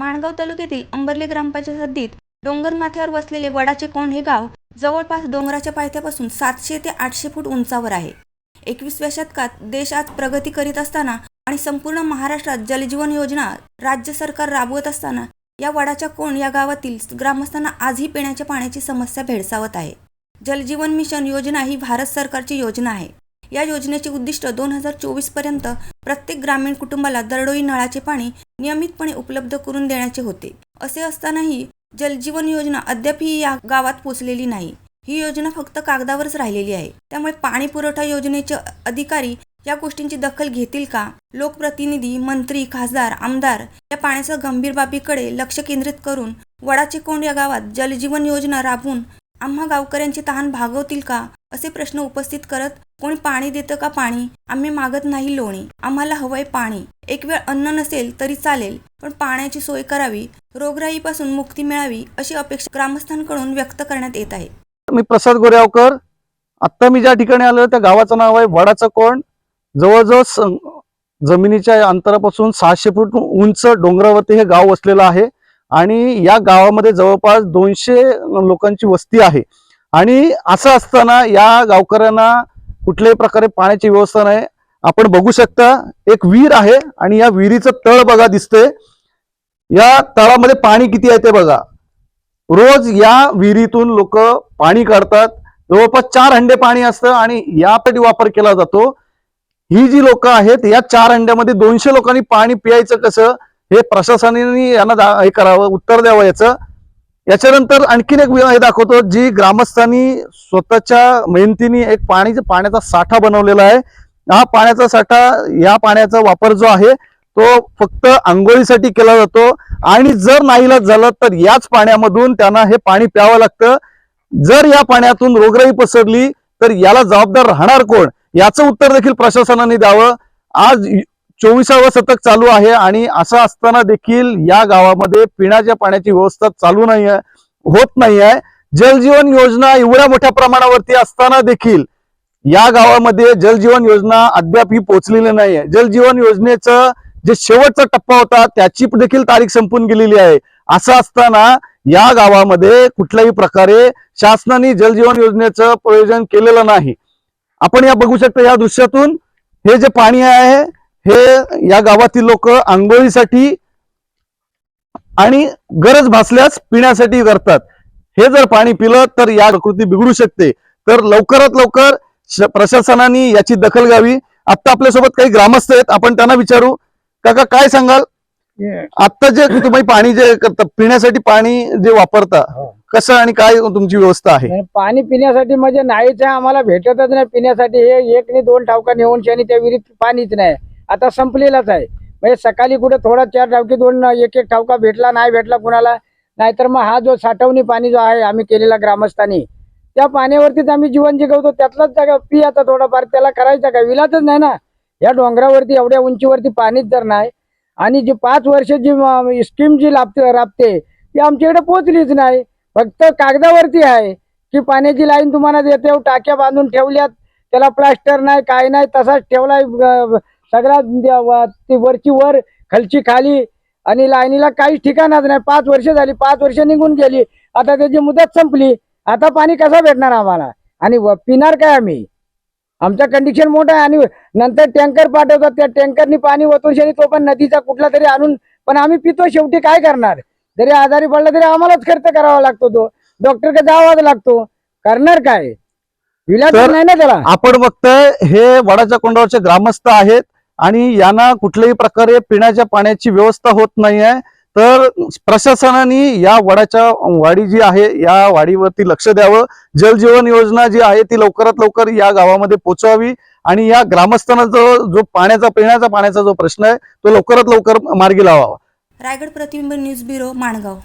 माणगाव तालुक्यातील अंबर्ली ग्रामपंचायत हद्दीत डोंगर माथ्यावर वसलेले वडाचे कोंड हे गाव जवळपास डोंगराच्या पायथ्यापासून सातशे ते आठशे फूट उंचावर आहे. एकवीसव्या शतकात देश आज प्रगती करीत असताना आणि संपूर्ण महाराष्ट्रात जलजीवन योजना राज्य सरकार राबवत असताना या वडाच्या कोंड या गावातील ग्रामस्थांना आजही पिण्याच्या पाण्याची समस्या भेडसावत आहे. जलजीवन मिशन योजना ही भारत सरकारची योजना आहे. या योजनेचे उद्दिष्ट दोन हजार चोवीसपर्यंत प्रत्येक ग्रामीण कुटुंबाला दरडोई नळाचे पाणी नियमितपणे उपलब्ध करून देण्याचे होते. असे असतानाही जलजीवन योजना अद्यापही या गावात पोचलेली नाही. ही योजना फक्त कागदावरच राहिलेली आहे. त्यामुळे पाणी पुरवठा योजनेचे अधिकारी या गोष्टींची दखल घेतील का? लोकप्रतिनिधी मंत्री खासदार आमदार या पाण्याच्या गंभीर बाबीकडे लक्ष केंद्रित करून वडाचे कोंड या गावात जलजीवन योजना राबवून आम्हा गावकऱ्यांची तहान भागवतील का? असे प्रश्न उपस्थित करत कोणी पाणी देतं का पाणी? आम्ही मागत नाही लोणी. आम्हाला हवंय पाणी. एक वेळ अन्न नसेल तरी चालेल पण पाण्याची सोय करावी रोगराईपासून मुक्ती मिळावी अशी अपेक्षा ग्रामस्थांकडून व्यक्त करण्यात येत आहे. मी प्रसाद गोऱ्यावकर. आत्ता मी ज्या ठिकाणी आलो त्या गावाचं नाव आहे वडाचं कोण जवळजवळ जमिनीच्या अंतरापासून सहाशे फूट उंच डोंगरावरती हे गाव वसलेलं आहे. आणि या गावामध्ये जवळपास दोनशे लोकांची वस्ती आहे. आणि असं असताना या गावकऱ्यांना कुठल्याही प्रकारे पाण्याची व्यवस्था नाही. आपण बघू शकता एक विहीर आहे आणि या विहिरीचं तळ बघा दिसतंय. या तळामध्ये पाणी किती आहे ते बघा. रोज या विहिरीतून लोक पाणी काढतात. जवळपास चार हंडे पाणी असतं आणि यासाठी वापर केला जातो. ही जी लोक आहेत या चार हंड्यामध्ये दोनशे लोकांनी पाणी प्यायचं कसं? हे प्रशासनाने यांना हे करावं उत्तर द्यावं याचं. याच्यानंतर आणखीन एक हे दाखवतो जी ग्रामस्थांनी स्वतःच्या मेहनतीने एक पाणी पाण्याचा साठा बनवलेला आहे. हा पाण्याचा साठा या पाण्याचा वापर जो आहे तो फक्त आंघोळीसाठी केला जातो. आणि जर नाहीला झालं तर याच पाण्यामधून त्यांना हे पाणी प्यावं लागतं. जर या पाण्यातून रोगराई पसरली तर याला जबाबदार राहणार कोण? याचं उत्तर देखील प्रशासनाने द्यावं. आज चोवीसावं शतक चालू आहे आणि असं असताना देखील या गावामध्ये पिण्याच्या पाण्याची व्यवस्था चालू नाही आहे होत नाही आहे जलजीवन योजना एवढ्या मोठ्या प्रमाणावरती असताना देखील या गावामध्ये जलजीवन योजना अद्याप ही पोहोचलेली नाही आहे जलजीवन योजनेचं जे शेवटचा टप्पा होता त्याची देखील तारीख संपून गेलेली आहे. असं असताना या गावामध्ये कुठल्याही प्रकारे शासनाने जलजीवन योजनेचं प्रयोजन केलेलं नाही. आपण या बघू शकता या दृश्यातून. हे जे पाणी आहे हे या गावातील लोक आंघोळीसाठी आणि गरज भासल्यास पिण्यासाठी करतात. हे जर पाणी पिलं तर या प्रकृती बिघडू शकते. तर लवकरात लवकर प्रशासनाने याची दखल घ्यावी. आता आपल्यासोबत काही ग्रामस्थ आहेत. आपण त्यांना विचारू. काका काय सांगाल? आता जे तुम्ही पाणी जे करता पिण्यासाठी पाणी जे वापरता हो. कसं आणि काय तुमची व्यवस्था आहे? आणि पाणी पिण्यासाठी म्हणजे नाहीच आहे. आम्हाला भेटतच नाही पिण्यासाठी. हे एक ने दोन ठावका नेऊन शनी त्या विहिरीत पाणीच नाही. आता संपलेलाच आहे. म्हणजे सकाळी कुठे थोडा चार ठावकी दोन एक एक ठावका भेटला नाही भेटला कुणाला नाहीतर मग हा जो साठवणी पाणी जो आहे आम्ही केलेला ग्रामस्थांनी त्या पाण्यावरतीच आम्ही जीवन जिगवतो. त्यातलाच जागा पी आता थोडाफार त्याला करायचं काय विलातच नाही ना. या डोंगरावरती एवढ्या उंचीवरती पाणीच जर नाही आणि जी पाच वर्ष जी स्कीम जी लाभते राबते ती आमच्याकडे पोचलीच नाही. फक्त कागदावरती आहे की पाण्याची लाईन तुम्हाला देते टाक्या बांधून ठेवल्यात त्याला प्लास्टर नाही काय नाही तसाच ठेवलाय अं, सगळा द- व- ती वरची वर खालची खाली. आणि लाईनीला काहीच ठिकाणच नाही. पाच वर्ष झाली पाच वर्ष निघून गेली. आता त्याची मुदत संपली. आता पाणी कसं भेटणार आम्हाला? आणि पिणार काय आम्ही? आमचा कंडिशन मोठा आहे. आणि नंतर टँकर पाठवतात. त्या टँकरनी पाणी ओतून शनी तो पण नदीचा कुठला तरी आणून पण आम्ही पितो. शेवटी काय करणार? जरी आजारी पडला तरी आम्हालाच खर्च करावा लागतो तो. डॉक्टरकडे जावाच लागतो. करणार काय? विलाज नाही ना त्याला? आपण बघतोय हे वडाच्या कोंडावरचे ग्रामस्थ आहेत. आणि यांना कुठल्याही प्रकारे पिण्याच्या पाण्याची व्यवस्था होत नाही आहे तर प्रशासनाने या वडाच्या वाडी जी आहे या वाडीवरती लक्ष द्यावं. जलजीवन योजना जी आहे ती लवकरात लवकर या गावामध्ये पोचवावी आणि या ग्रामस्थांना जो जो पाण्याचा पिण्याचा पाण्याचा जो प्रश्न आहे तो लवकरात लवकर मार्गी लावावा. रायगड प्रतिबिंब न्यूज ब्युरो माणगाव.